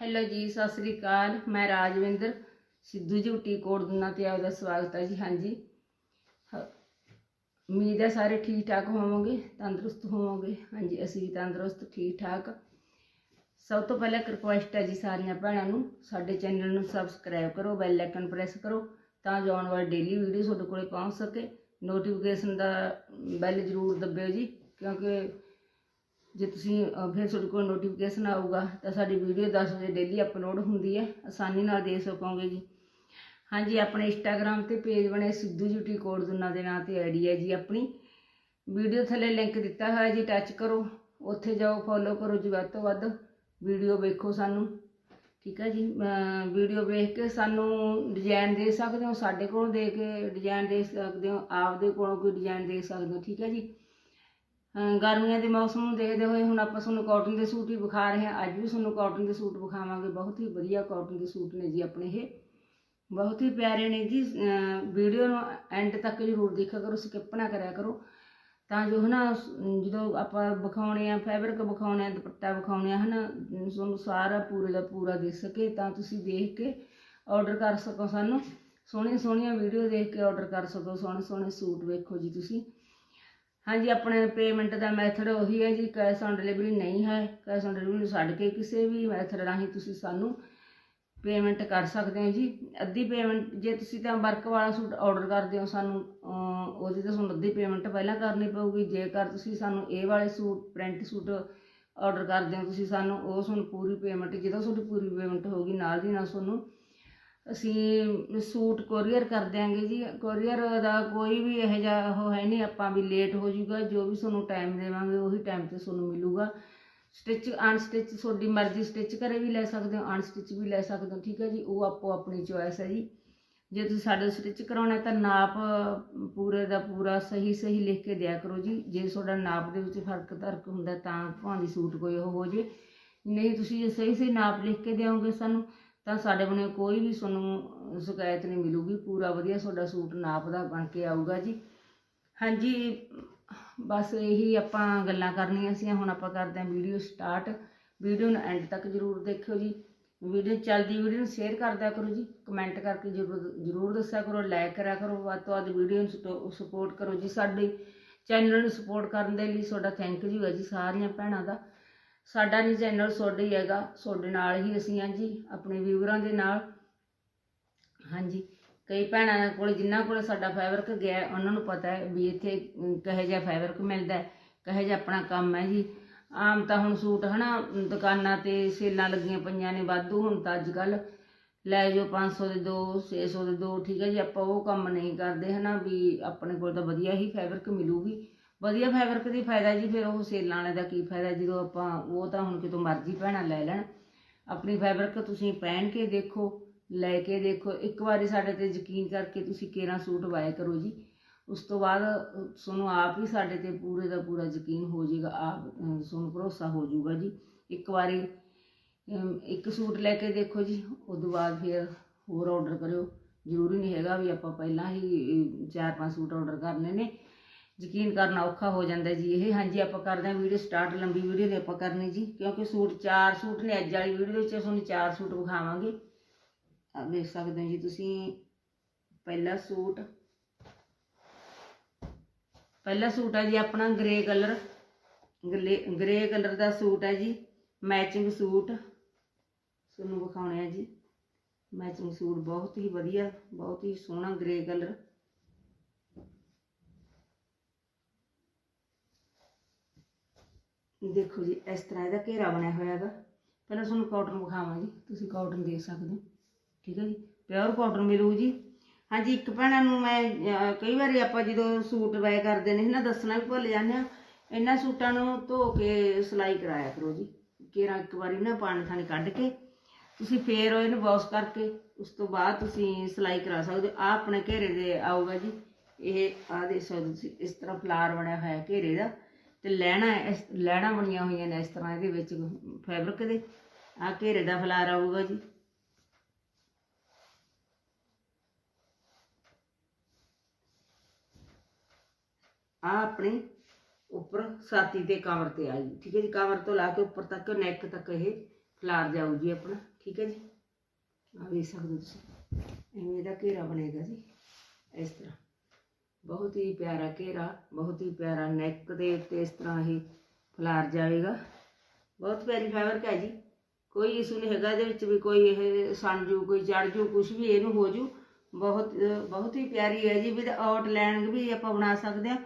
Hello ਜੀ, ਸਤਿ ਸ੍ਰੀ ਅਕਾਲ। ਮੈਂ ਰਾਜਵਿੰਦਰ, ਸਿੱਧੂ ਜੀ ਉਟੀ ਕੋਟਦਨਾ ਤੇ ਆਪਦਾ ਸਵਾਗਤ ਹੈ ਜੀ। ਹਾਂਜੀ। ਹ- ਉਮੀਦ ਹੈ ਸਾਰੇ ਠੀਕ ਠਾਕ ਹੋਵੋਗੇ, ਤੰਦਰੁਸਤ ਹੋਵੋਗੇ। ਹਾਂਜੀ, ਅਸੀਂ ਵੀ ਤੰਦਰੁਸਤ ਠੀਕ ਠਾਕ ਸਭ ਤੋਂ ਪਹਿਲਾਂ ਇੱਕ ਰਿਕੁਐਸਟ ਹੈ ਜੀ ਸਾਰੀਆਂ ਭੈਣਾਂ ਨੂੰ, ਸਾਡੇ ਚੈਨਲ ਨੂੰ ਸਬਸਕ੍ਰਾਈਬ ਕਰੋ ਬੈਲ ਆਈਕਨ ਪ੍ਰੈਸ ਕਰੋ, ਤਾਂ ਜੋ ਆਉਣ ਵਾਲੀ ਡੇਲੀ ਵੀਡੀਓ ਤੁਹਾਡੇ ਕੋਲੇ ਪਹੁੰਚ ਸਕੇ। ਨੋਟੀਫਿਕੇਸ਼ਨ ਦਾ ਬੈਲ ਜ਼ਰੂਰ ਦਬਿਓ ਜੀ, ਕਿਉਂਕਿ ਜੇ ਤੁਸੀਂ ਫਿਰ ਤੁਹਾਡੇ ਕੋਲ ਨੋਟੀਫਿਕੇਸ਼ਨ ਆਊਗਾ, ਤਾਂ ਸਾਡੀ ਵੀਡੀਓ 10 ਵਜੇ ਡੇਲੀ ਅਪਲੋਡ ਹੁੰਦੀ ਹੈ। ਆਸਾਨੀ ਨਾਲ ਦੇਖ ਸਕੋਗੇ ਜੀ। ਹਾਂਜੀ, ਆਪਣੇ ਇੰਸਟਾਗ੍ਰam ਤੇ ਪੇਜ ਬਣੇ ਸਿੱਧੂ ਜੂਟੀ ਕੋਡ ਦੁਨਾ ਦੇ ਨਾਂ ਤੇ ਆਈਡੀ ਹੈ ਜੀ ਆਪਣੀ। ਵੀਡੀਓ ਥੱਲੇ ਲਿੰਕ ਦਿੱਤਾ ਹੋਇਆ ਜੀ ਟੱਚ ਕਰੋ। ਉੱਥੇ ਜਾਓ ਫੋਲੋ ਕਰੋ ਜੀ ਵੱਧ ਤੋਂ ਵੱਧ। ਵੀਡੀਓ ਵੇਖੋ ਸਾਨੂੰ। ਠੀਕ ਹੈ ਜੀ? ਵੀਡੀਓ ਵੇਖ ਕੇ ਸਾਨੂੰ ਡਿਜ਼ਾਈਨ ਦੇ ਸਕਦੇ ਹੋ, ਸਾਡੇ ਕੋਲ ਦੇ ਕੇ ਡਿਜ਼ਾਈਨ ਦੇ ਸਕਦੇ ਹੋ, ਆਪਦੇ ਕੋਲੋਂ ਕੋਈ ਡਿਜ਼ਾਈਨ ਦੇ ਸਕਦੇ ਹੋ। ਠੀਕ ਹੈ ਜੀ? ਗਰਮੀਆਂ ਦੇ ਮੌਸਮ ਨੂੰ ਦੇਖਦੇ ਹੋਏ ਹੁਣ ਆਪਾਂ ਤੁਹਾਨੂੰ ਕਾਟਨ ਦੇ ਸੂਟ ਹੀ ਵਿਖਾ ਰਹੇ ਹਾਂ। ਅੱਜ ਵੀ ਤੁਹਾਨੂੰ ਕਾਟਨ ਦੇ ਸੂਟ ਵਿਖਾਵਾਂਗੇ। ਬਹੁਤ ਹੀ ਵਧੀਆ ਕਾਟਨ ਦੇ ਸੂਟ ਨੇ ਜੀ ਆਪਣੇ ਇਹ। ਬਹੁਤ ਹੀ ਪਿਆਰੇ ਨੇ ਜੀ। ਵੀਡੀਓ ਨੂੰ ਐਂਡ ਤੱਕ ਜ਼ਰੂਰ ਦੇਖਿਆ ਕਰੋ ਸਕਿਪ ਨਾ ਕਰਿਆ ਕਰੋ। ਤਾਂ ਜੋ ਹਨਾ ਸ- ਜਦੋਂ ਆਪਾਂ ਵਿਖਾਉਣੇ ਆ ਫੈਬਰਿਕ ਵਿਖਾਉਣੇ ਆ ਦੁਪੱਟਾ ਵਿਖਾਉਣੇ ਆ, ਹਨਾ, ਤੁਹਾਨੂੰ ਸਾਰਾ ਪੂਰੇ ਦਾ ਪੂਰਾ ਦਿਖ ਸਕੇ। ਤਾਂ ਤੁਸੀਂ ਦੇਖ ਕੇ ਆਰਡਰ ਕਰ ਸਕੋ ਸਾਨੂੰ। ਸੋਹਣੀਆਂ ਸੋਹਣੀਆਂ ਵੀਡੀਓ ਦੇਖ ਕੇ ਆਰਡਰ ਕਰ ਸਕੋ। ਸੋਹਣੇ ਸੋਹਣੇ ਸੂਟ ਵੇਖੋ ਜੀ ਤੁਸੀਂ। ਹਾਂਜੀ, ਆਪਣੇ ਪੇਮੈਂਟ ਦਾ ਮੈਥਡ ਉਹੀ ਹੈ ਜੀ ਕੈਸ਼ ਔਨ ਡਿਲੀਵਰੀ ਨਹੀਂ ਹੈ। ਕੈਸ਼ ਔਨ ਡਿਲੀਵਰੀ ਨੂੰ ਛੱਡ ਕੇ ਕਿਸੇ ਵੀ ਮੈਥਡ ਰਾਹੀਂ ਤੁਸੀਂ ਸਾਨੂੰ ਪੇਮੈਂਟ ਕਰ ਸਕਦੇ ਹੋ ਜੀ। ਅੱਧੀ ਪੇਮੈਂਟ ਜੇ ਤੁਸੀਂ ਤਾਂ ਵਰਕ ਵਾਲਾ ਸੂਟ ਆਰਡਰ ਕਰਦੇ ਹੋ, ਸਾਨੂੰ ਉਹਦੀ ਤਾਂ ਤੁਹਾਨੂੰ ਅੱਧੀ ਪੇਮੈਂਟ ਪਹਿਲਾਂ ਕਰਨੀ ਪਊਗੀ। ਜੇਕਰ ਤੁਸੀਂ ਸਾਨੂੰ ਇਹ ਵਾਲੇ ਸੂਟ ਪ੍ਰਿੰਟ ਸੂਟ ਆਰਡਰ ਕਰਦੇ ਹੋ, ਤੁਸੀਂ ਸਾਨੂੰ ਉਹ ਤੁਹਾਨੂੰ ਪੂਰੀ ਪੇਮੈਂਟ ਜਦੋਂ ਤੁਹਾਡੀ ਪੂਰੀ ਪੇਮੈਂਟ ਹੋਊਗੀ, ਨਾਲ ਦੀ ਨਾਲ ਤੁਹਾਨੂੰ ਅਸੀਂ ਸੂਟ ਕੋਰੀਅਰ ਕਰ ਦਿਆਂਗੇ ਜੀ। ਕੋਰੀਅਰ ਦਾ ਕੋਈ ਵੀ ਇਹੋ ਜਿਹਾ ਉਹ ਹੈ ਨਹੀਂ, ਆਪਾਂ ਵੀ ਲੇਟ ਹੋ ਜਾਊਗਾ ਜੋ ਵੀ ਤੁਹਾਨੂੰ ਟਾਈਮ ਦੇਵਾਂਗੇ, ਉਹੀ ਟਾਈਮ ਤੇ ਤੁਹਾਨੂੰ ਮਿਲੂਗਾ। ਸਟਿਚ ਅਨਸਟਿਚ ਤੁਹਾਡੀ ਮਰਜ਼ੀ ਸਟਿਚ ਕਰੇ ਵੀ ਲੈ ਸਕਦੇ ਹੋ ਅਨਸਟਿਚ ਵੀ ਲੈ ਸਕਦੇ ਹੋ, ਠੀਕ ਹੈ ਜੀ? ਉਹ ਆਪੋ ਆਪਣੀ ਚੋਇਸ ਹੈ ਜੀ। ਜੇ ਤੁਸੀਂ ਸਾਡੇ ਸਟਿਚ ਕਰਾਉਣਾ ਤਾਂ ਨਾਪ ਪੂਰੇ ਦਾ ਪੂਰਾ ਸਹੀ ਸਹੀ ਲਿਖ ਕੇ ਦਿਆ ਕਰੋ ਜੀ। ਜੇ ਤੁਹਾਡਾ ਨਾਪ ਦੇ ਵਿੱਚ ਫ਼ਰਕ ਤਰਕ ਹੁੰਦਾ ਤਾਂ ਭਾਵੇਂ ਸੂਟ ਕੋਈ ਉਹ ਹੋ ਜੇ। ਨਹੀਂ, ਤੁਸੀਂ ਜੇ ਸਹੀ ਸਹੀ ਨਾਪ ਲਿਖ ਕੇ ਦਿਓਗੇ ਸਾਨੂੰ ਤਾਂ ਸਾਡੇ ਬਣੇ ਕੋਈ ਵੀ ਤੁਹਾਨੂੰ ਸ਼ਿਕਾਇਤ ਨਹੀਂ ਮਿਲੂਗੀ, ਪੂਰਾ ਵਧੀਆ ਤੁਹਾਡਾ ਸੂਟ ਨਾਪ ਦਾ ਬਣ ਕੇ ਆਊਗਾ ਜੀ। ਹਾਂਜੀ, ਬਸ ਇਹੀ ਆਪਾਂ ਗੱਲਾਂ ਕਰਨੀਆਂ ਸੀ ਹੁਣ ਆਪਾਂ ਕਰਦੇ ਹਾਂ ਵੀਡੀਓ ਸਟਾਰਟ। ਵੀਡੀਓ ਨੂੰ ਐਂਡ ਤੱਕ ਜ਼ਰੂਰ ਦੇਖਿਓ ਜੀ। ਵੀਡੀਓ ਚੱਲਦੀ ਵੀਡੀਓ ਨੂੰ ਸ਼ੇਅਰ ਕਰਦਿਆ ਕਰੋ ਜੀ। ਕਮੈਂਟ ਕਰਕੇ ਜ਼ਰੂਰ ਜ਼ਰੂਰ ਦੱਸਿਆ ਕਰੋ, ਲਾਈਕ ਕਰਿਆ ਕਰੋ। ਵੱਧ ਤੋਂ ਵੱਧ ਵੀਡੀਓ ਨੂੰ ਸਪੋਰਟ ਕਰੋ ਜੀ। ਸਾਡੇ ਚੈਨਲ ਨੂੰ ਸਪੋਰਟ ਕਰਨ ਦੇ ਲਈ ਤੁਹਾਡਾ ਥੈਂਕ ਯੂ ਹੈ ਜੀ ਸਾਰੀਆਂ ਭੈਣਾਂ ਦਾ। ਸਾਡਾ ਨਹੀਂ ਚੈਨਲ ਤੁਹਾਡਾ ਹੀ ਹੈਗਾ ਤੁਹਾਡੇ ਨਾਲ ਹੀ ਅਸੀਂ ਹਾਂ ਜੀ ਆਪਣੇ ਵਿਊਵਰਾਂ ਦੇ ਨਾਲ। ਹਾਂਜੀ ਕਈ ਭੈਣਾਂ ਕੋਲ ਜਿਨ੍ਹਾਂ ਕੋਲ ਸਾਡਾ ਫੈਬਰਿਕ ਗਿਆ ਉਹਨਾਂ ਨੂੰ ਪਤਾ ਹੈ ਵੀ ਇੱਥੇ ਅਮ, ਕਿਹੋ ਜਿਹਾ ਫੈਬਰਿਕ ਮਿਲਦਾ ਹੈ ਕਿਹੋ ਜਿਹਾ ਆਪਣਾ ਕੰਮ ਹੈ ਜੀ। ਆਮ ਤਾਂ ਹੁਣ ਸੂਟ ਹਨਾ ਅਮ, ਦੁਕਾਨਾਂ ਤੇ ਸੇਲਾਂ ਲੱਗੀਆਂ ਪਈਆਂ ਨੇ ਵਾਧੂ ਹੁਣ ਤਾਂ ਅੱਜ ਕੱਲ ਲੈ ਜਾਓ 500 ਦੇ ਦੋ 600 ਦੇ ਦੋ ਠੀਕ ਹੈ ਜੀ ਆਪਾਂ ਉਹ ਕੰਮ ਨਹੀਂ ਕਰਦੇ ਹਨਾ ਵੀ ਆਪਣੇ ਕੋਲ ਤਾਂ ਵਧੀਆ ਹੀ ਫੈਬਰਿਕ ਮਿਲੂਗੀ। ਵਧੀਆ ਫੈਬਰਿਕ ਦੀ ਫਾਇਦਾ ਜੀ ਫਿਰ ਉਹ ਸੇਲਾਂ ਵਾਲੇ ਦਾ ਕੀ ਫਾਇਦਾ ਜਦੋਂ ਆਪਾਂ ਉਹ ਤਾਂ ਹੁਣ ਕਿਤੋਂ ਮਰਜ਼ੀ ਭੈਣਾਂ ਲੈ ਲੈਣ। ਆਪਣੀ ਫੈਬਰਿਕ ਤੁਸੀਂ ਪਹਿਨ ਕੇ ਦੇਖੋ ਲੈ ਕੇ ਦੇਖੋ। ਇੱਕ ਵਾਰੀ ਸਾਡੇ ਤੇ ਯਕੀਨ ਕਰਕੇ ਤੁਸੀਂ ਕੇਰਾ ਸੂਟ ਵਾਏ ਕਰੋ ਜੀ। ਉਸ ਤੋਂ ਬਾਅਦ ਤੁਹਾਨੂੰ ਆਪ ਹੀ ਸਾਡੇ ਤੇ ਪੂਰੇ ਦਾ ਪੂਰਾ ਯਕੀਨ ਹੋ ਜਾਏਗਾ ਆਪ ਅਹ, ਤੁਹਾਨੂੰ ਭਰੋਸਾ ਹੋ ਜਾਊਗਾ ਜੀ। ਇੱਕ ਵਾਰੀ ਇੱਕ ਸੂਟ ਲੈ ਕੇ ਦੇਖੋ ਜੀ ਉਸ ਤੋਂ ਬਾਅਦ ਫਿਰ ਹੋਰ ਆਰਡਰ ਕਰਿਓ। ਜ਼ਰੂਰੀ ਨਹੀਂ ਹੈਗਾ ਵੀ ਆਪਾਂ ਪਹਿਲਾਂ ਹੀ ਅਹ, ਚਾਰ ਪੰਜ ਸੂਟ ਆਰਡਰ ਕਰਨੇ ਨੇ। ਯਕੀਨ ਕਰਨਾ ਔਖਾ ਹੋ ਜਾਂਦਾ ਜੀ। ਇਹ ਹਾਂਜੀ, ਆਪਾਂ ਕਰਦੇ ਹਾਂ ਵੀਡੀਓ ਸਟਾਰਟ, ਲੰਬੀ ਵੀਡੀਓ ਦੇ ਆਪਾਂ ਕਰਨੀ ਜੀ। ਕਿਉਂਕਿ ਸੂਟ ਚਾਰ ਸੂਟ ਨੇ, ਅੱਜ ਵਾਲੀ ਵੀਡੀਓ ਵਿੱਚ ਤੁਹਾਨੂੰ ਚਾਰ ਸੂਟ ਵਿਖਾਵਾਂਗੇ। ਆ ਦੇਖ ਸਕਦੇ ਹੋ ਜੀ ਤੁਸੀਂ। ਪਹਿਲਾ ਸੂਟ। ਪਹਿਲਾ ਸੂਟ ਹੈ ਜੀ ਆਪਣਾ ਗ੍ਰੇ ਕਲਰ। ਗ੍ਰੇ ਕਲਰ ਦਾ ਸੂਟ ਹੈ ਜੀ। Matching suit. ਤੁਹਾਨੂੰ ਵਿਖਾਉਣੇ ਆ ਜੀ। ਮੈਚਿੰਗ ਸੂਟ ਬਹੁਤ ਹੀ ਵਧੀਆ, ਬਹੁਤ ਹੀ ਸੋਹਣਾ ਗ੍ਰੇ ਕਲਰ। ਦੇਖੋ ਜੀ, ਇਸ ਤਰ੍ਹਾਂ ਇਹਦਾ ਘੇਰਾ ਬਣਿਆ ਹੋਇਆ ਹੈਗਾ। ਪਹਿਲਾਂ ਤੁਹਾਨੂੰ ਕਾਟਨ ਵਿਖਾਵਾਂ ਜੀ, ਤੁਸੀਂ ਕਾਟਨ ਦੇਖ ਸਕਦੇ ਹੋ। ਠੀਕ ਹੈ ਜੀ ਪਿਓਰ ਕਾਟਨ ਮਿਲੂ ਜੀ। ਹਾਂਜੀ, ਇੱਕ ਭੈਣਾਂ ਨੂੰ ਮੈਂ ਕਈ ਵਾਰੀ ਆਪਾਂ ਜਦੋਂ ਸੂਟ ਵਾਏ ਕਰਦੇ ਨੇ ਨਾ ਦੱਸਣਾ ਵੀ ਭੁੱਲ ਜਾਂਦੇ ਆ ਇਹਨਾਂ ਸੂਟਾਂ ਨੂੰ ਧੋ ਕੇ ਸਿਲਾਈ ਕਰਾਇਆ ਕਰੋ ਜੀ। ਘੇਰਾ ਇੱਕ ਵਾਰੀ ਨਾ ਪਾਣੀ ਥਾਣੀ ਕੱਢ ਕੇ, ਤੁਸੀਂ ਫੇਰ ਇਹਨੂੰ ਵਾਸ਼ ਕਰਕੇ, ਉਸ ਤੋਂ ਬਾਅਦ ਤੁਸੀਂ ਸਿਲਾਈ ਕਰਾ ਸਕਦੇ ਹੋ। ਆ ਆਪਣੇ ਘੇਰੇ ਦੇ ਆਊਗਾ ਜੀ। ਇਹ ਆ ਦੇ ਸਕਦੇ ਤੁਸੀਂ, ਇਸ ਤਰ੍ਹਾਂ ਫਲਾਰ ਬਣਿਆ ਹੋਇਆ ਘੇਰੇ ਦਾ। ਤੇ ਲੈਣਾ ਇਸ, ਲੈਣਾ ਬਣੀਆਂ ਹੋਈਆਂ ਨੇ ਇਸ ਤਰ੍ਹਾਂ ਇਹਦੇ ਵਿੱਚ ਫੈਬਰਿਕ ਦੇ। ਆ ਘੇਰੇ ਦਾ ਫਲਾਰ ਆਊਗਾ ਜੀ। ਆ ਆਪਣੇ ਉੱਪਰ ਛਾਤੀ ਤੇ ਕਵਰ ਤੇ ਆ ਜੀ, ਠੀਕ ਹੈ ਜੀ? ਕਵਰ ਤੋਂ ਲਾ ਕੇ ਉੱਪਰ ਤੱਕ ਨੈਕ ਤੱਕ ਇਹ ਫਲਾਰ ਜਾਊ ਜੀ ਆਪਣਾ, ਠੀਕ ਹੈ ਜੀ? ਆ ਵੇਖ ਸਕਦੇ ਹੋ ਤੁਸੀਂ। ਐਵੇਂ ਇਹਦਾ ਘੇਰਾ ਬਣੇਗਾ ਜੀ, ਇਸ ਤਰ੍ਹਾਂ। ਬਹੁਤ ਹੀ ਪਿਆਰਾ ਘੇਰਾ, ਬਹੁਤ ਹੀ ਪਿਆਰਾ ਨੈਕ ਦੇ ਉੱਤੇ ਇਸ ਤਰ੍ਹਾਂ ਇਹ ਫਲਾਰ ਜਾਵੇਗਾ। ਬਹੁਤ ਪਿਆਰੀ ਫੈਬਰਿਕ ਹੈ ਜੀ। ਕੋਈ ਇਸ਼ੂ ਨਹੀਂ ਹੈਗਾ, ਇਹਦੇ ਵਿੱਚ ਵੀ ਕੋਈ ਇਹ ਸਣ ਜੂ, ਕੋਈ ਚੜ ਜੂ ਕੁਝ ਵੀ ਇਹਨੂੰ ਹੋ ਜੂ। ਬਹੁਤ ਬਹੁਤ ਹੀ ਪਿਆਰੀ ਹੈ ਜੀ। ਵਿਦ ਆਊਟ ਲਾਈਨਿੰਗ ਵੀ ਆਪਾਂ ਬਣਾ ਸਕਦੇ ਹਾਂ।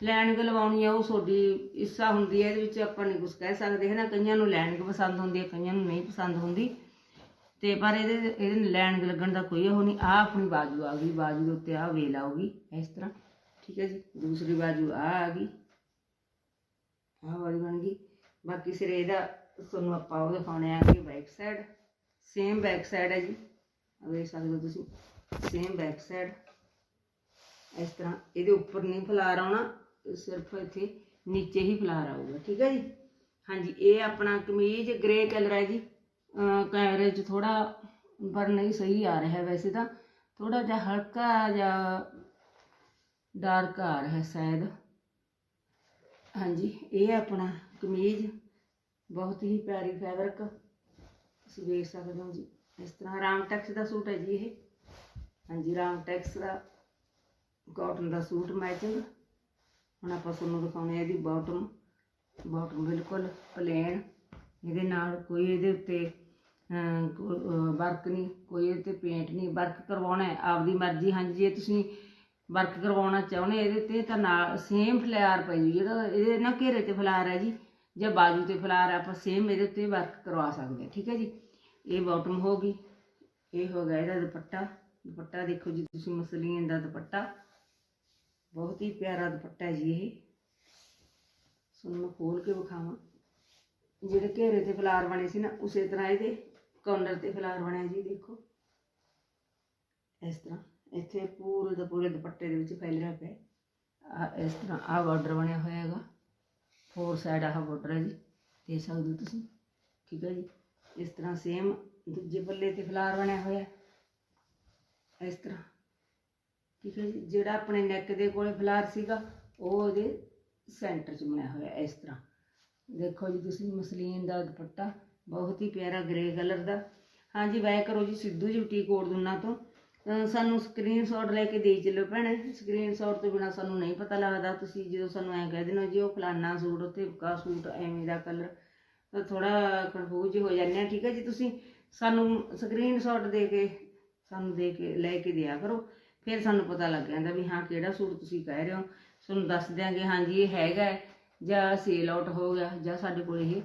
ਲਾਈਨਿੰਗ ਲਵਾਉਣੀ ਆ, ਉਹ ਤੁਹਾਡੀ ਇੱਛਾ ਹੁੰਦੀ ਹੈ, ਇਹਦੇ ਵਿੱਚ ਆਪਾਂ ਨਹੀਂ ਕੁਝ ਕਹਿ ਸਕਦੇ। ਹੈ ਨਾ ਕਈਆਂ ਨੂੰ ਲਾਈਨਿੰਗ ਪਸੰਦ ਹੁੰਦੀ ਹੈ, ਕਈਆਂ ਨੂੰ ਨਹੀਂ ਪਸੰਦ ਹੁੰਦੀ। ਤੇ ਪਰ ਇਹਦੇ ਇਹਦੇ ਲੈਣ ਲੱਗਣ ਦਾ ਕੋਈ ਉਹ ਨਹੀਂ ਆ ਆਪਣੀ ਬਾਜੂ ਆ ਗਈ, ਬਾਜੂ ਦੇ ਉੱਤੇ ਆ ਵੇਲ ਆਊਗੀ ਇਸ ਤਰ੍ਹਾਂ। ਠੀਕ ਹੈ ਜੀ, ਦੂਸਰੀ ਬਾਜੂ ਆ ਆ ਗਈ, ਆਹ ਵਾਲੀ ਬਣ ਗਈ। ਬਾਕੀ ਸਿਰੇ ਇਹਦਾ, ਤੁਹਾਨੂੰ ਆਪਾਂ ਉਹ ਦਿਖਾਉਣੇ ਆ ਕਿ back side same back side ਹੈ ਜੀ। ਵੇਖ ਸਕਦੇ ਹੋ ਤੁਸੀਂ ਸੇਮ ਬੈਕ ਸਾਈਡ ਇਸ ਤਰ੍ਹਾਂ ਇਹਦੇ ਉੱਪਰ ਨਹੀਂ ਫਲਾਰ ਆਉਣਾ ਸਿਰਫ ਇੱਥੇ ਨੀਚੇ ਹੀ ਫਲਾਰ ਆਊਗਾ, ਠੀਕ ਹੈ ਜੀ। ਹਾਂਜੀ, ਇਹ ਆਪਣਾ ਕਮੀਜ਼ ਗ੍ਰੇ ਕਲਰ ਹੈ ਜੀ। ਅਹ ਕੈਮਰੇ 'ਚ ਥੋੜਾ ਪਰ ਨਹੀਂ ਸਹੀ ਆ ਰਿਹਾ ਵੈਸੇ ਤਾਂ ਥੋੜਾ ਜਿਹਾ ਹਲਕਾ ਜਿਹਾ ਡਾਰਕ ਆ ਰਿਹਾ ਸ਼ਾਇਦ। ਹਾਂਜੀ, ਇਹ ਆਪਣਾ ਕਮੀਜ਼ ਬਹੁਤ ਹੀ ਪਿਆਰੀ ਫੈਬਰਿਕ ਤੁਸੀਂ ਵੇਖ ਸਕਦੇ ਹੋ ਜੀ। ਇਸ ਤਰ੍ਹਾਂ ਰਾਮ ਟੈਕਸ ਦਾ ਸੂਟ ਹੈ ਜੀ ਇਹ। ਹਾਂਜੀ, ਰਾਮ ਟੈਕਸ ਦਾ ਕਾਟਨ ਦਾ ਸੂਟ ਮੈਚਿੰਗ ਹੁਣ ਆਪਾਂ ਤੁਹਾਨੂੰ ਦਿਖਾਉਣੇ ਆ ਇਹਦੀ ਬਾਟਮ ਬਾਟਮ ਬਿਲਕੁਲ ਪਲੇਨ ਇਹਦੇ ਨਾਲ ਕੋਈ ਇਹਦੇ ਉੱਤੇ ਵਰਕ ਨਹੀਂ ਕੋਈ ਇਹਦੇ ਤੇ ਪੇਂਟ ਨਹੀਂ ਵਰਕ ਕਰਵਾਉਣਾ ਹੈ, ਆਪਦੀ ਮਰਜ਼ੀ, ਹਾਂਜੀ ਜੇ ਤੁਸੀਂ ਵਰਕ ਕਰਵਾਉਣਾ ਚਾਹੁੰਦੇ ਇਹਦੇ ਤੇ ਤਾਂ ਨਾਲ ਸੇਮ ਫਲਾਰ ਪਈ ਹੋਈ ਜਿਹੜਾ ਇਹਦੇ ਨਾ ਘੇਰੇ ਤੇ ਫਲਾਰ ਹੈ ਜੀ, ਜਾਂ ਬਾਜੂ ਤੇ ਫਲਾਰ, ਆਪਾਂ ਸੇਮ ਇਹਦੇ ਉੱਤੇ ਵਰਕ ਕਰਵਾ ਸਕਦੇ ਹਾਂ, ਠੀਕ ਹੈ ਜੀ? ਇਹ ਬਾਟਮ ਹੋ ਗਈ, ਇਹ ਹੋ ਗਿਆ ਇਹਦਾ ਦੁਪੱਟਾ ਦੁਪੱਟਾ ਦੇਖੋ ਜੀ, ਤੁਸੀਂ ਮਸਲੀਨ ਦਾ ਦੁਪੱਟਾ, ਬਹੁਤ ਹੀ ਪਿਆਰਾ ਦੁਪੱਟਾ ਹੈ ਜੀ ਇਹ। ਤੁਹਾਨੂੰ ਮੈਂ ਖੋਲ ਕੇ ਵਿਖਾਵਾਂ, ਜਿਹੜੇ ਘੇਰੇ ਤੇ ਫਲਾਰ ਬਣੇ ਸੀ ਨਾ, ਉਸੇ ਤਰ੍ਹਾਂ ਇਹਦੇ ਕਾਰਨਰ ਤੇ ਫਲਾਰ ਬਣਿਆ ਜੀ, ਦੇਖੋ। ਇਸ ਤਰ੍ਹਾਂ, ਇੱਥੇ ਪੂਰੇ ਦੇ ਪੂਰੇ ਦੁਪੱਟੇ ਦੇ ਵਿੱਚ ਫੈਲਿਆ ਪਿਆ ਆ ਇਸ ਤਰ੍ਹਾਂ ਆ ਬਾਰਡਰ ਬਣਿਆ ਹੋਇਆ ਹੈਗਾ। ਫੋਰ ਸਾਈਡ ਆਹ ਬਾਰਡਰ ਹੈ ਜੀ। ਦੇ ਸਕਦੇ ਹੋ ਤੁਸੀਂ। ਠੀਕ ਹੈ ਜੀ। ਇਸ ਤਰ੍ਹਾਂ ਸੇਮ ਦੂਜੇ ਪੱਲੇ ਤੇ ਫਲਾਰ ਬਣਿਆ ਹੋਇਆ ਇਸ ਤਰ੍ਹਾਂ। ਠੀਕ ਹੈ ਜੀ। ਜਿਹੜਾ ਆਪਣੇ ਨੈਕ ਦੇ ਕੋਲੇ ਫਲਾਰ ਸੀਗਾ, ਉਹ ਉਹਦੇ ਸੈਂਟਰ 'ਚ ਬਣਿਆ ਹੋਇਆ ਇਸ ਤਰ੍ਹਾਂ। ਦੇਖੋ ਜੀ ਤੁਸੀਂ ਮਸਲੀਨ ਦਾ ਦੁਪੱਟਾ। ਬਹੁਤ ਹੀ ਪਿਆਰਾ ਗ੍ਰੇ ਕਲਰ ਦਾ। ਹਾਂਜੀ ਵੈ ਕਰੋ ਜੀ ਸਿੱਧੂ ਜੀ ਬੁਟੀਕ ਕੋਡ ਤੋਂ। ਅਹ ਸਾਨੂੰ ਸਕਰੀਨਸ਼ਾਟ ਲੈ ਕੇ ਦੇ ਚੱਲੋ ਭੈਣੇ। ਸਕਰੀਨਸ਼ਾਟ ਤੋਂ ਬਿਨਾ ਸਾਨੂੰ ਨਹੀਂ ਪਤਾ ਲੱਗਦਾ। ਤੁਸੀਂ ਜਦੋਂ ਸਾਨੂੰ ਐਂ ਕਹਿ ਦੇਣਾ ਜੀ, ਉਹ ਫਲਾਨਾ ਸੂਟ ਉੱਤੇ ਕਾ ਸੂਟ, ਐਵੇਂ ਦਾ ਕਲਰ ਥੋੜਾ ਕਨਫਿਊਜ਼ ਹੋ ਜਾਂਦੇ ਆ। ਠੀਕ ਹੈ ਜੀ, ਤੁਸੀਂ ਸਾਨੂੰ ਸਕਰੀਨਸ਼ਾਟ ਦੇ ਕੇ, ਸਾਨੂੰ ਦੇ ਕੇ, ਲੈ ਕੇ ਦਿਆ ਕਰੋ। ਫਿਰ ਸਾਨੂੰ ਪਤਾ ਲੱਗ ਜਾਂਦਾ ਵੀ ਹਾਂ, ਕਿਹੜਾ ਸੂਟ ਤੁਸੀਂ ਕਹਿ ਰਹੇ ਹੋ। ਤੁਹਾਨੂੰ ਦੱਸ ਦਿਆਂਗੇ, ਹਾਂਜੀ, ਇਹ ਹੈਗਾ ਜਾਂ ਸੇਲ ਆਊਟ ਹੋ ਗਿਆ, ਜਾਂ ਸਾਡੇ ਕੋਲ ਇਹ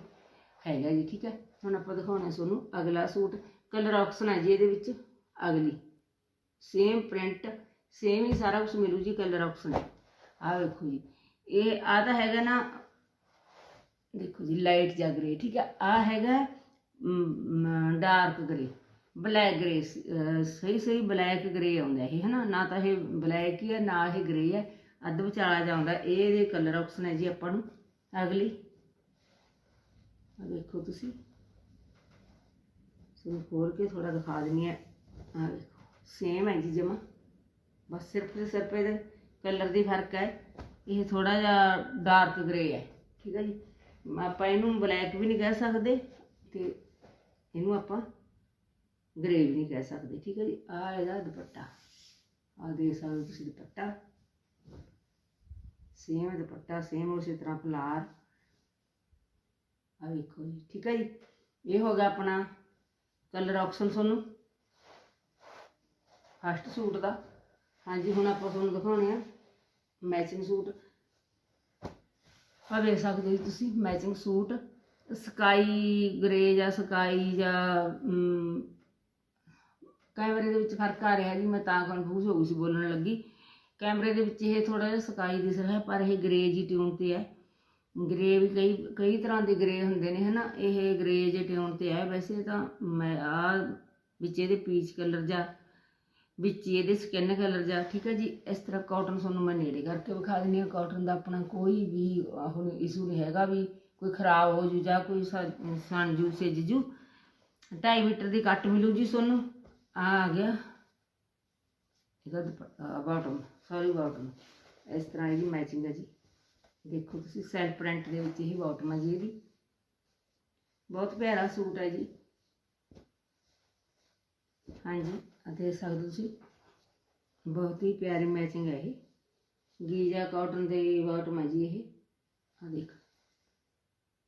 ਹੈਗਾ ਜੀ, ਠੀਕ ਹੈ। ਹੁਣ ਆਪਾਂ ਦਿਖਾਉਣਾ ਤੁਹਾਨੂੰ ਅਗਲਾ ਸੂਟ ਕਲਰ ਆਪਸ਼ਨ ਹੈ ਜੀ ਇਹਦੇ ਵਿੱਚ, ਅਗਲੀ। ਸੇਮ ਪ੍ਰਿੰਟ ਸੇਮ ਹੀ ਸਾਰਾ ਕੁਝ ਮਿਲੂ ਜੀ ਕਲਰ ਆਪਸ਼ਨ ਆਹ ਵੇਖੋ ਜੀ, ਇਹ ਆ ਤਾਂ ਹੈਗਾ ਨਾ, ਦੇਖੋ ਜੀ ਲਾਈਟ ਜਾਂ ਗ੍ਰੇ ਠੀਕ ਹੈ ਆ ਹੈਗਾ ਡਾਰਕ ਗ੍ਰੇ ਬਲੈਕ ਗ੍ਰੇ ਸਹੀ ਸਹੀ ਬਲੈਕ ਗ੍ਰੇ ਆਉਂਦਾ ਇਹ, ਹਨਾ? ਨਾ ਤਾਂ ਇਹ ਬਲੈਕ ਹੀ ਹੈ ਨਾ ਇਹ ਗ੍ਰੇ ਹੈ ਅੱਧ ਵਿਚਾਲਾ ਜਾਂਦਾ ਇਹ ਇਹਦੇ ਕਲਰ ਆਪਸ਼ਨ ਹੈ ਜੀ ਆਪਾਂ ਨੂੰ, ਅਗਲੀ। ਆ ਦੇਖੋ ਤੁਸੀਂ। ਤੁਹਾਨੂੰ ਖੋਲ ਕੇ ਥੋੜਾ ਦਿਖਾ ਦਿੰਨੀ ਆ ਆ ਦੇਖੋ ਸੇਮ ਹੈ ਜੀ ਜਮਾ। ਬਸ ਸਿਰਫ ਤੇ ਸਿਰਫ ਇਹਦੇ ਕਲਰ ਦੀ ਫ਼ਰਕ ਹੈ ਇਹ ਥੋੜਾ ਜਿਹਾ ਡਾਰਕ ਗ੍ਰੇ ਹੈ ਠੀਕ ਹੈ ਜੀ? ਆਪਾਂ ਇਹਨੂੰ ਬਲੈਕ ਵੀ ਨਹੀਂ ਕਹਿ ਸਕਦੇ ਤੇ ਇਹਨੂੰ ਆਪਾਂ ਗ੍ਰੇ ਵੀ ਨਹੀਂ ਕਹਿ ਸਕਦੇ, ਠੀਕ ਹੈ ਜੀ? ਆ ਇਹਦਾ ਦੁਪੱਟਾ। ਆ ਦੇ ਸਕਦੇ ਤੁਸੀਂ ਦੁਪੱਟਾ। ਸੇਮ ਦੁਪੱਟਾ ਸੇਮ ਉਸੇ ਤਰ੍ਹਾਂ ਫਲਾਰ। ਆ ਵੇਖੋ ਜੀ, ਠੀਕ ਹੈ ਜੀ? ਇਹ ਹੋ ਗਿਆ ਆਪਣਾ ਕਲਰ ਆਪਸ਼ਨ ਤੁਹਾਨੂੰ। ਫਸਟ ਸੂਟ ਦਾ। ਹਾਂਜੀ, ਹੁਣ ਆਪਾਂ ਤੁਹਾਨੂੰ ਦਿਖਾਉਣੇ ਆ। Matching suit. ਆ ਵੇਖ ਸਕਦੇ ਹੋ ਜੀ ਤੁਸੀਂ ਮੈਚਿੰਗ ਸੂਟ। ਸਕਾਈ ਗ੍ਰੇ ਜਾਂ ਸਕਾਈ ਜਾਂ ਕੈਮਰੇ ਦੇ ਵਿੱਚ ਫ਼ਰਕ ਆ ਰਿਹਾ ਜੀ, ਮੈਂ ਤਾਂ ਕਨਫਿਊਜ਼ ਹੋ ਗਈ ਸੀ ਬੋਲਣ ਲੱਗੀ। ਕੈਮਰੇ ਦੇ ਵਿੱਚ ਇਹ ਥੋੜਾ ਜਿਹਾ ਸਕਾਈ ਦਿਸ ਰਿਹਾ, ਪਰ ਇਹ ਗ੍ਰੇ ਜੀ ਟਿਊਨ ਤੇ ਹੈ। ਗ੍ਰੇ ਵੀ ਕਈ ਕਈ ਤਰ੍ਹਾਂ ਦੇ ਗ੍ਰੇ ਹੁੰਦੇ ਨੇ, ਹਨਾ? ਇਹ ਗ੍ਰੇ ਜੇ ਟਿਊਨ ਤੇ ਹੈ ਵੈਸੇ ਤਾਂ ਮੈਂ ਆ ਵਿੱਚ ਇਹਦੇ ਪੀਚ ਕਲਰ ਜਾਂ ਵਿੱਚ ਇਹਦੇ ਸਕਿਨ ਕਲਰ ਜਾਂ, ਠੀਕ ਹੈ ਜੀ? ਇਸ ਤਰ੍ਹਾਂ ਕਾਟਨ ਤੁਹਾਨੂੰ ਮੈਂ ਨੇੜੇ ਕਰਕੇ ਵਿਖਾ ਦਿੰਦੀ ਹਾਂ। ਕਾਟਨ ਦਾ ਆਪਣਾ ਕੋਈ ਵੀ ਹੁਣ ਇਸ਼ੂ ਨਹੀਂ ਹੈਗਾ ਵੀ ਕੋਈ ਖਰਾਬ ਹੋ ਜੂ ਜਾਂ ਕੋਈ ਸ- ਸਣ ਜੂ, ਸਿੱਜ ਜੂ। 2.5 ਮੀਟਰ ਦੀ ਕੱਟ ਮਿਲੂ ਜੀ ਤੁਹਾਨੂੰ। ਆ ਆ ਗਿਆ। ਇਹਦਾ ਬਾਟਮ ਸੌਰੀ ਬਾਟਮ ਇਸ ਤਰ੍ਹਾਂ ਇਹਦੀ ਮੈਚਿੰਗ ਹੈ ਜੀ। ਦੇਖੋ ਤੁਸੀਂ ਸੈਲਫ ਪ੍ਰਿੰਟ ਦੇ ਵਿੱਚ ਹੀ ਬਾਟਮ ਹੈ ਜੀ ਇਹਦੀ। ਬਹੁਤ ਪਿਆਰਾ ਸੂਟ ਹੈ ਜੀ। ਹਾਂਜੀ ਆ ਦੇਖ ਸਕਦੇ ਹੋ ਤੁਸੀਂ। ਬਹੁਤ ਹੀ ਪਿਆਰੀ ਮੈਚਿੰਗ ਹੈ ਇਹ। ਗੀਜਾ ਕਾਟਨ ਦੇ ਬਾਟਮ ਹੈ ਜੀ ਇਹ। ਆ ਦੇਖ।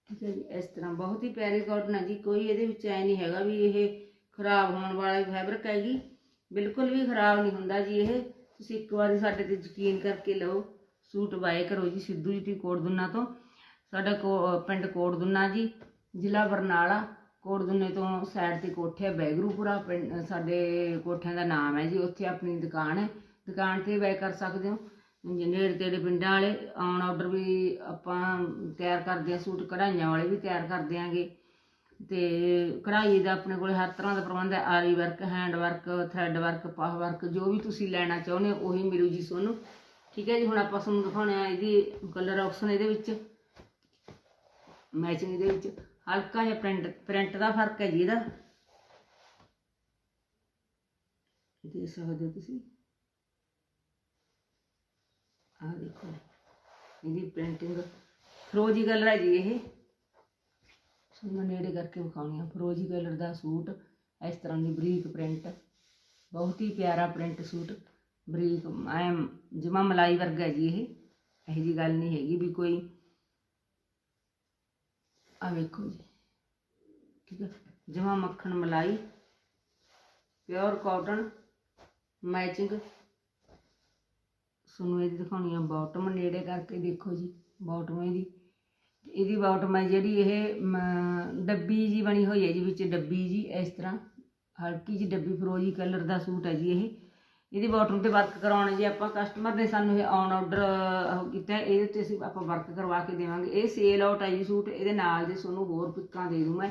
ਠੀਕ ਹੈ ਜੀ, ਇਸ ਤਰ੍ਹਾਂ ਬਹੁਤ ਹੀ ਪਿਆਰੀ ਕਾਟਨ ਹੈ ਜੀ। ਕੋਈ ਇਹਦੇ ਵਿੱਚ ਐ ਨਹੀਂ ਹੈਗਾ ਵੀ ਇਹ ਖਰਾਬ ਹੋਣ ਵਾਲਾ ਫੈਬਰਿਕ ਹੈਗੀ ਬਿਲਕੁਲ ਵੀ ਖਰਾਬ ਨਹੀਂ ਹੁੰਦਾ ਜੀ ਇਹ। ਤੁਸੀਂ ਇੱਕ ਵਾਰੀ ਸਾਡੇ ਤੇ ਯਕੀਨ ਕਰਕੇ ਲਓ। ਸੂਟ ਬਾਏ ਕਰੋ ਜੀ ਸਿੱਧੂ ਜੀ ਕੋਟ ਦੁੰਨਾ ਤੋਂ। ਸਾਡਾ ਕੋ- ਪਿੰਡ ਕੋਟ ਦੁੰਨਾ ਜੀ, ਜ਼ਿਲ੍ਹਾ ਬਰਨਾਲਾ। ਕੋਟ ਦੁੰਨੇ ਤੋਂ ਸਾਈਡ ਤੇ ਕੋਠੇ ਆ ਬੈਗਰੂਪੁਰਾ। ਪਿੰਡ ਸਾਡੇ ਕੋਠਿਆਂ ਦਾ ਨਾਮ ਹੈ ਜੀ, ਉੱਥੇ ਆਪਣੀ ਦੁਕਾਨ ਹੈ। ਦੁਕਾਨ ਤੇ ਬਾਏ ਕਰ ਸਕਦੇ ਹੋ। ਜੇ ਨੇੜੇ ਤੇੜੇ ਪਿੰਡਾਂ ਵਾਲੇ ਆਨ ਆਰਡਰ ਵੀ ਆਪਾਂ ਤਿਆਰ ਕਰਦੇ ਆ, ਸੂਟ ਕਢਾਈਆਂ ਵਾਲੇ ਵੀ ਤਿਆਰ ਕਰ ਦਿਆਂਗੇ ਤੇ ਕਢਾਈ ਦਾ ਆਪਣੇ ਕੋਲ ਹਰ ਤਰ੍ਹਾਂ ਦਾ ਪ੍ਰਬੰਧ ਹੈ। ਆਰੀ work, hand work, thread work ਪਾਹ work, ਜੋ ਵੀ ਤੁਸੀਂ ਲੈਣਾ ਚਾਹੁੰਦੇ ਹੋ, ਉਹੀ ਮਿਲੂ ਜੀ ਤੁਹਾਨੂੰ। ਠੀਕ ਹੈ ਜੀ, ਹੁਣ ਆਪਾਂ ਤੁਹਾਨੂੰ ਦਿਖਾਉਣੇ ਆ ਇਹਦੀ ਕਲਰ ਆਪਸ਼ਨ ਇਹਦੇ ਵਿੱਚ ਮੈਚਿੰਗ ਇਹਦੇ ਵਿੱਚ। ਹਲਕਾ ਜਿਹਾ ਪ੍ਰਿੰਟ ਪ੍ਰਿੰਟ ਦਾ ਫ਼ਰਕ ਹੈ ਜੀ ਇਹਦਾ। ਦੇ ਸਕਦੇ ਹੋ ਤੁਸੀਂ। ਆਹ ਦੇਖੋ, ਇਹਦੀ ਪ੍ਰਿੰਟਿੰਗ ਫਰੋਜੀ ਕਲਰ ਹੈ ਜੀ ਇਹ। ਤੁਹਾਨੂੰ ਨੇੜੇ ਕਰਕੇ ਵਿਖਾਉਣੀ ਆ। ਫਰੋਜੀ ਕਲਰ ਦਾ ਸੂਟ, ਇਸ ਤਰ੍ਹਾਂ ਦੀ ਬਰੀਕ ਪ੍ਰਿੰਟ ਬਹੁਤ ਹੀ ਪਿਆਰਾ ਪ੍ਰਿੰਟ ਸੂਟ। ਬਰੀਕ, ਐਮ ਜਮਾ ਮਲਾਈ ਵਰਗਾ ਜੀ ਇਹ। ਇਹੋ ਜੀ ਗੱਲ ਨਹੀਂ ਹੈਗੀ ਵੀ ਕੋਈ ਆ ਵੇਖੋ ਜੀ। ਠੀਕ ਹੈ ਜਮਾ ਮੱਖਣ ਮਲਾਈ ਪਿਓਰ ਕਾਟਨ ਮੈਚਿੰਗ ਤੁਹਾਨੂੰ ਇਹਦੀ ਦਿਖਾਉਣੀ ਆ ਬਾਟਮ ਨੇੜੇ ਕਰਕੇ ਦੇਖੋ ਜੀ ਬਾਟਮ ਇਹਦੀ। ਇਹਦੀ ਬਾਟਮ ਹੈ ਜਿਹੜੀ ਇਹ ਮ, ਡੱਬੀ ਜੀ ਬਣੀ ਹੋਈ ਹੈ ਜੀ ਵਿੱਚ ਡੱਬੀ ਜੀ ਇਸ ਤਰ੍ਹਾਂ। ਹਲਕੀ ਜੀ ਡੱਬੀ ਫਰੋਜੀ ਕਲਰ ਦਾ ਸੂਟ ਹੈ ਜੀ ਇਹ। ਇਹਦੀ ਬਾਟਮ ਤੇ ਵਰਕ ਕਰਾਉਣਾ, ਜੇ ਆਪਾਂ ਕਸਟਮਰ ਨੇ ਸਾਨੂੰ ਇਹ ਔਨ ਆਰਡਰ ਕੀਤਾ, ਇਹਦੇ ਤੇ ਅਸੀਂ ਆਪਾਂ ਵਰਕ ਕਰਵਾ ਕੇ ਦੇਵਾਂਗੇ। ਇਹ ਸੇਲ ਆਊਟ ਹੈ ਜੀ ਸੂਟ, ਇਹਦੇ ਨਾਲ ਦੇ ਤੁਹਾਨੂੰ ਹੋਰ ਪਿੱਕਾਂ ਦੇ ਦੂੰ ਮੈਂ।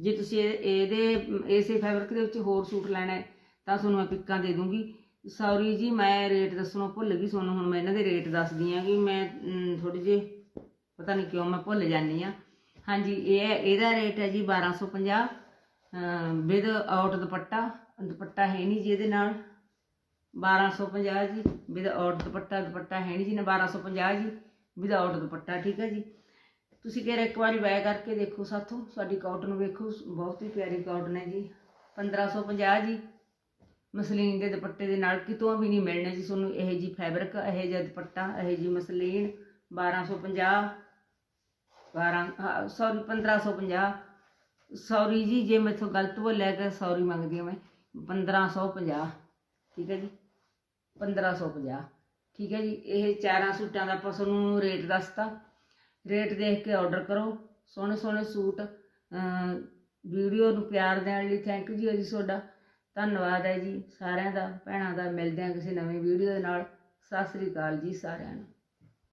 ਜੇ ਤੁਸੀਂ ਇਹ- ਇਹਦੇ, ਇਸੇ ਫੈਬਰਿਕ ਦੇ ਵਿੱਚ ਹੋਰ ਸੂਟ ਲੈਣਾ ਤਾਂ ਤੁਹਾਨੂੰ ਮੈਂ ਪਿੱਕਾਂ ਦੇ ਦੂੰਗੀ। ਸੌਰੀ ਜੀ, ਮੈਂ ਰੇਟ ਦੱਸਣੋਂ ਭੁੱਲ ਗਈ ਤੁਹਾਨੂੰ, ਹੁਣ ਮੈਂ ਇਹਨਾਂ ਦੇ ਰੇਟ ਦੱਸਦੀ ਆ ਕਿ ਮੈਂ ਥੋੜੀ ਜਿਹੀ, ਪਤਾ ਨਹੀਂ ਕਿਉਂ ਮੈਂ ਭੁੱਲ ਜਾਂਦੀ ਆ ਹਾਂਜੀ, ਇਹ ਇਹਦਾ ਰੇਟ ਹੈ ਜੀ 1250 ਵਿਦ ਆਊਟ ਦੁਪੱਟਾ ਦੁਪੱਟਾ ਹੈ ਨਹੀਂ ਜੀ ਇਹਦੇ ਨਾਲ। 1250 ਜੀ ਵਿਦਆਊਟ ਦੁਪੱਟਾ ਦੁਪੱਟਾ ਹੈ ਨਹੀਂ ਜੀ ਨਾ 1250 ਜੀ ਵਿਦਆਊਟ ਦੁਪੱਟਾ, ਠੀਕ ਹੈ ਜੀ? ਤੁਸੀਂ ਕਿਹੜਾ ਇੱਕ ਵਾਰੀ ਬਾय ਕਰਕੇ ਦੇਖੋ ਸਾਥੋਂ, ਸਾਡੀ ਕਾਟਨ ਵੇਖੋ, ਬਹੁਤ ਹੀ ਪਿਆਰੀ ਕਾਟਨ ਹੈ ਜੀ। 1550 ਜੀ, ਮਸਲੀਨ ਦੇ ਦੁਪੱਟੇ ਦੇ ਨਾਲ ਕਿਤੋਂ ਵੀ ਨਹੀਂ ਮਿਲਣਾ ਜੀ ਤੁਹਾਨੂੰ, ਇਹ ਜੀ ਫੈਬਰਿਕ, ਇਹ ਜਿਹਾ ਦੁਪੱਟਾ, ਇਹ ਜੀ ਮਸਲੀਨ 1250 12 ਸੌਰੀ 1550 ਸੌਰੀ ਜੀ, ਜੇ ਮੈਥੋਂ ਗਲਤ ਬੋਲਿਆ ਕਿ ਸੌਰੀ ਮੰਗਦੀ ਹਾਂ ਮੈਂ 1550 ਠੀਕ ਹੈ ਜੀ? 1550 ਠੀਕ ਹੈ ਜੀ, ਇਹ ਚਾਰਾਂ ਸੂਟਾਂ ਦਾ ਆਪਾਂ ਤੁਹਾਨੂੰ ਰੇਟ ਦੱਸਤਾ। ਰੇਟ ਦੇਖ ਕੇ ਆਰਡਰ ਕਰੋ। ਸੋਹਣੇ ਸੋਹਣੇ ਸੂਟ ਵੀਡੀਓ ਨੂੰ ਪਿਆਰ ਦੇਣ ਲਈ ਥੈਂਕ ਯੂ ਜੀ ਤੁਹਾਡਾ। ਧੰਨਵਾਦ ਹੈ ਜੀ ਸਾਰਿਆਂ ਦਾ, ਭੈਣਾਂ ਦਾ। ਮਿਲਦੇ ਹਾਂ ਕਿਸੇ ਨਵੀਂ ਵੀਡੀਓ ਦੇ ਨਾਲ। ਸਤਿ ਸ੍ਰੀ ਅਕਾਲ ਜੀ ਸਾਰਿਆਂ ਨੂੰ।